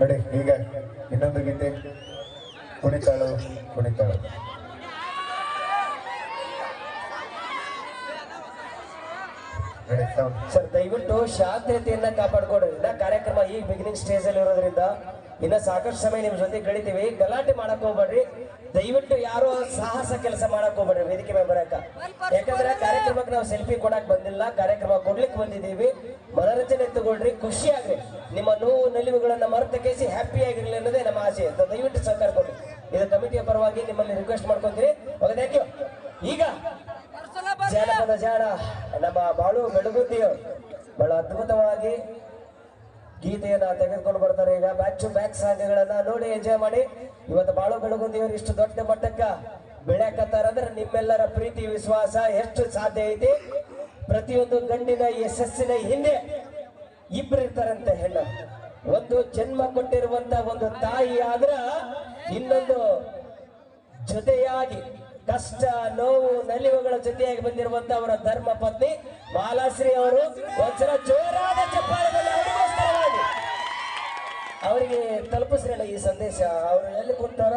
ನೋಡಿ ಈಗ ಇನ್ನೊಂದು ಗೀತೆ. ಕುಣಿತಾಳು ಕುಣಿತಾಳು. ಸರ್ ದಯವಿಟ್ಟು ಶಾಂತತೆಯನ್ನ ಕಾಪಾಡ್ಕೊಡೋದ್ರಿಂದ ಈಗ ಬಿಗಿನಿಂಗ್ ಸ್ಟೇಜ್ ಅಲ್ಲಿ ಇರೋದ್ರಿಂದ ಇನ್ನ ಸಾಕಷ್ಟು ಸಮಯ ನಿಮ್ ಜೊತೆ ಕಳಿತೀವಿ. ಗಲಾಟೆ ಮಾಡಕ್ ಹೋಗ್ಬೇಡ್ರಿ. ದಯವಿಟ್ಟು ಯಾರೋ ಸಾಹಸ ಕೆಲಸ ಮಾಡಕ್ ಹೋಗ್ಬೇಡ್ರಿ. ವೇದಿಕೆ ಮೇಲೆ ಬರಕ. ಯಾಕಂದ್ರೆ ಕಾರ್ಯಕ್ರಮಕ್ಕೆ ನಾವು ಸೆಲ್ಫಿ ಕೊಡಕ್ ಬಂದಿಲ್ಲ. ಕಾರ್ಯಕ್ರಮ ಕೊಡ್ಲಿಕ್ಕೆ ಬಂದಿದ್ದೀವಿ. ಮನೋರಂಜನೆ ತಗೊಳ್ರಿ. ಖುಷಿಯಾಗ್ರಿ. ನಿಮ್ಮ ನೋವು ನಲಿವುಗಳನ್ನ ಮರೆತಕೇಸಿ ಹ್ಯಾಪಿ ಆಗಿರ್ಲಿ ಅನ್ನೋದೇ ನಮ್ಮ ಆಸೆ. ಅಂತ ದಯವಿಟ್ಟು ಸಹಕಾರ ಕೊಡ್ರಿ. ಇದು ಕಮಿಟಿಯ ಪರವಾಗಿ ನಿಮ್ಮಲ್ಲಿ ರಿಕ್ವೆಸ್ಟ್ ಮಾಡ್ಕೊಂತೀರಿ ಯು ಈಗ ಜಾನಪದ ಜಾಣ ನಮ್ಮ ಬಾಳು ಬೆಳಗುದ್ದಿಯವರು ಬಹಳ ಅದ್ಭುತವಾಗಿ ಗೀತೆಯನ್ನ ತೆಗೆದುಕೊಂಡು ಬರ್ತಾರೆ. ಈಗ ಬ್ಯಾಕ್ ಟು ಬ್ಯಾಕ್ ಸಾಂಗ್ಗಳನ್ನ ನೋಡಿ ಎಂಜಾಯ್ ಮಾಡಿ. ಇವತ್ತು ಬಾಳು ಬೆಳಗುಂದಿಯವರು ಇಷ್ಟು ದೊಡ್ಡ ಮಟ್ಟಕ್ಕ ಬೆಳೆಯಕತ್ತಾರಂದ್ರೆ ನಿಮ್ಮೆಲ್ಲರ ಪ್ರೀತಿ, ವಿಶ್ವಾಸ ಎಷ್ಟು ಸಾಧ್ಯ ಐತಿ? ಪ್ರತಿಯೊಂದು ಗಂಡಿನ ಯಶಸ್ಸಿನ ಹಿಂದೆ ಇಬ್ರು ಇರ್ತಾರಂತೆ ಹೆಣ್ಣು. ಒಂದು ಜನ್ಮ ಕೊಟ್ಟಿರುವಂತ ಒಂದು ತಾಯಿ ಆದ್ರ ಇನ್ನೊಂದು ಜೊತೆಯಾಗಿ ಕಷ್ಟ, ನೋವು, ನಲಿವುಗಳ ಜೊತೆಯಾಗಿ ಬಂದಿರುವಂತ ಅವರ ಧರ್ಮ ಪತ್ನಿ ಮಾಲಾಶ್ರೀ ಅವರು. ಒಂದ್ಸಲ ಜೋರಾದ ಅವರಿಗೆ ತಲುಪಿಸ್ರಲ್ಲ ಈ ಸಂದೇಶ? ಅವರು ಎಲ್ಲಿ ಕುಂತಾರ.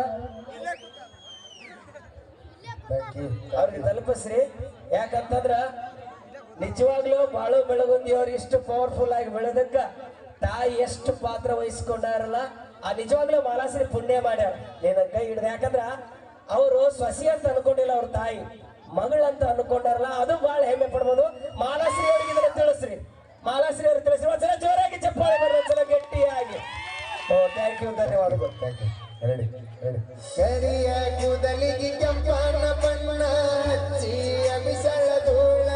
ಅವ್ರಿಗೆ ತಲುಪಿಸ್ರಿ. ಯಾಕಂತಂದ್ರ ನಿಜವಾಗ್ಲೂ ಬಾಳು ಬೆಳಗುಂದಿ ಅವ್ರು ಇಷ್ಟು ಪವರ್ಫುಲ್ ಆಗಿ ಬೆಳೆದಕ್ಕ ತಾಯಿ ಎಷ್ಟು ಪಾತ್ರ ವಹಿಸ್ಕೊಂಡಾರಲ್ಲ, ಆ ನಿಜವಾಗ್ಲೂ ಮಾಲಾಶ್ರೀ ಪುಣ್ಯ ಮಾಡ್ಯಾರ. ನೀನ ಕೈ ಹಿಡ್ದು. ಯಾಕಂದ್ರ ಅವರು ಸ್ವಸಿ ಅಂತ ಅನ್ಕೊಂಡಿಲ್ಲ ಅವ್ರ ತಾಯಿ. ಮಗಳಂತ ಅನ್ಕೊಂಡಾರಲ್ಲ, ಅದು ಬಹಳ ಹೆಮ್ಮೆ ಪಡ್ಬೋದು. ಮಾಲಾಶ್ರೀ ಅವ್ರಿಗೆ ತಿಳಿಸ್ರಿ. ಮಾಲಾಶ್ರೀ ಅವ್ರಿಗೆ ತಿಳಿಸ್ರಿ. ಜೋರಾಗಿ ಚಪ್ಪಾಳೆ ಬರೋ ಗಟ್ಟಿ. ಥ್ಯಾಂಕ್ ಯು ಧನ್ಯವಾದಗಳು ಥ್ಯಾಂಕ್ ಯು Ready? Ready? ಕರಿಯ ಕೂದಲಿಗೆ ಕೆಂಪನ ಬಣ್ಣ ಹಚ್ಚಿ ಅಮಿಸಳ ಧೂಳ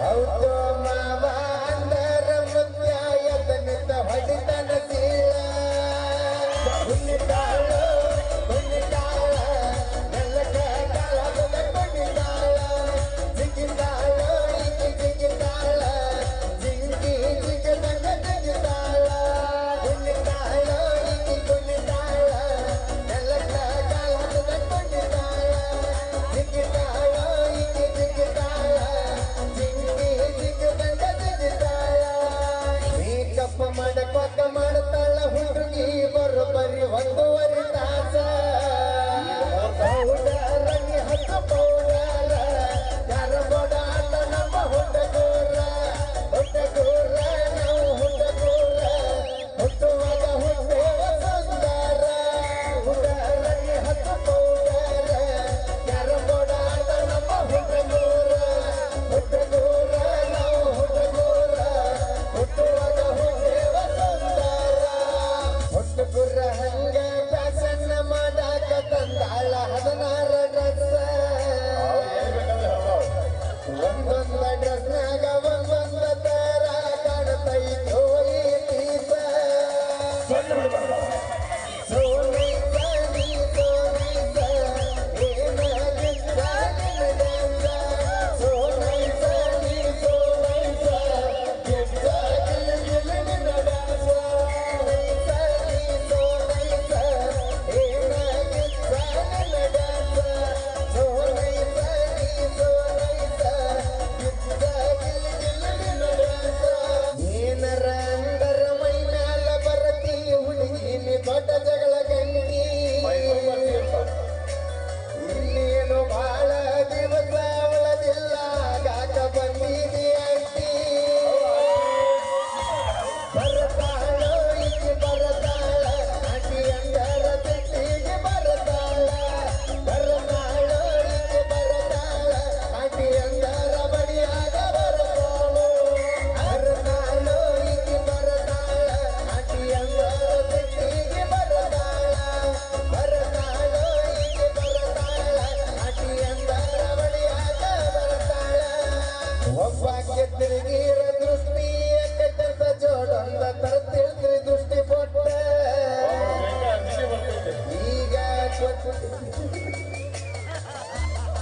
ಹೌದು ಮಾವ mamãe.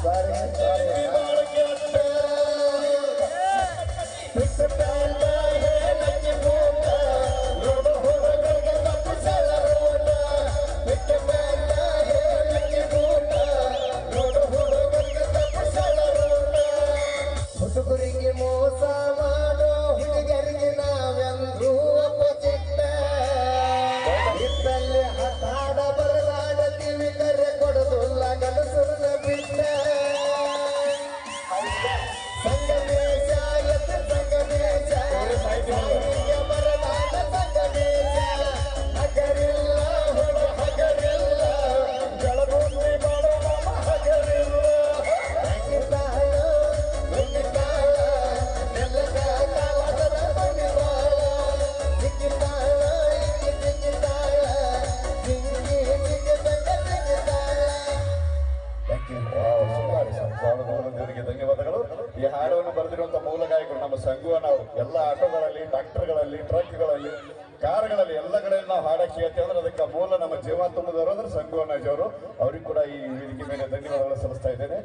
ಸಾರಿ ಬಿಟ್ಟು ಎಲ್ಲ ಆಟೋಗಳಲ್ಲಿ ಟ್ರಾಕ್ಟರ್ಗಳಲ್ಲಿ ಟ್ರಕ್ಗಳಲ್ಲಿ, ಕಾರ್ಗಳಲ್ಲಿ ಎಲ್ಲ ಕಡೆ ನಾವು ಹಾಡಕ್ಕೆ ಕೇಳ್ತೇವೆ ಅಂದ್ರೆ ಅದಕ್ಕೆ ಮೂಲ ನಮ್ಮ ಜೀವ ತುಂಬಿದವರು ಅಂದ್ರೆ ಸಂಗುವನಾಜ್ ಅವರು ಅವ್ರಿಗೆ ಕೂಡ ಈ ವೇದಿಕೆ ಮೇಲೆ ಧನ್ಯವಾದಗಳು ಸಲ್ಲಿಸ್ತಾ ಇದ್ದೇನೆ.